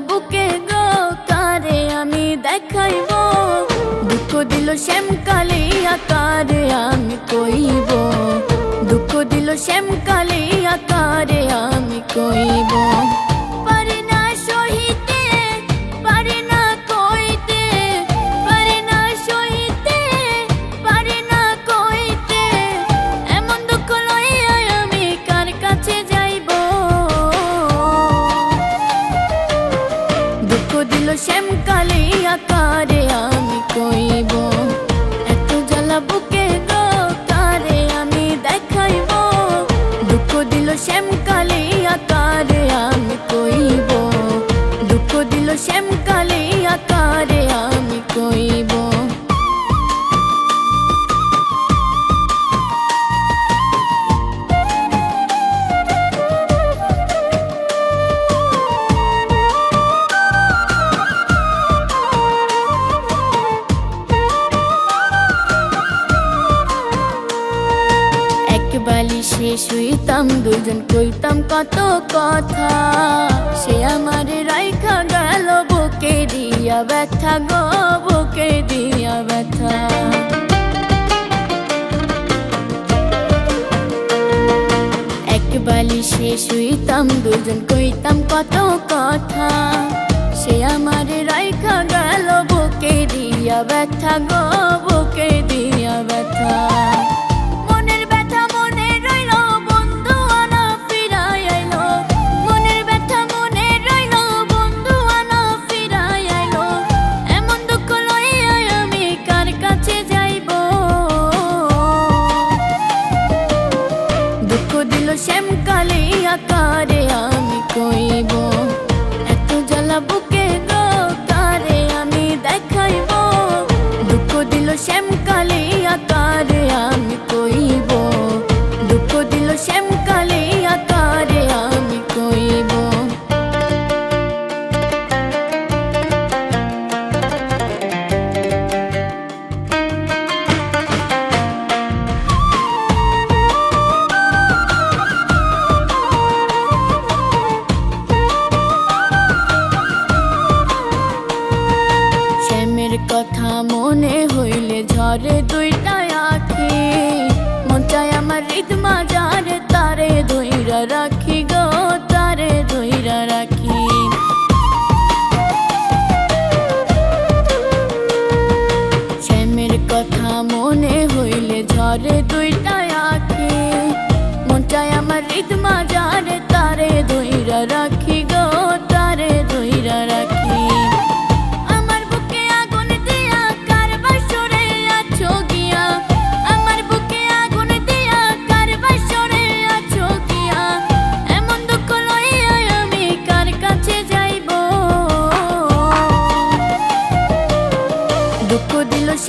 বুকে গো? তারে আমি দেখাইব। দুঃখ দিল শ্যাম কালিয়া তারে আমি কইব। দুঃখ দিল শ্যাম কালিয়া তারে আমি কইব। book. সে শুইতাম দুজন কইতাম, কত কথা, সে আমারে রাইখা গেল বুকে দিয়া ব্যথা গো, বুকে দিয়া ব্যথা। একবালি বালিশে শুইতাম দুজন কইতাম, কত কথা, সে আমারে রাইখা গেল বুকে দিয়া ব্যথা গো, বুকে দিয়া ব্যথা। শ্যামকালে আকারে আমি কই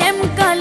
em cần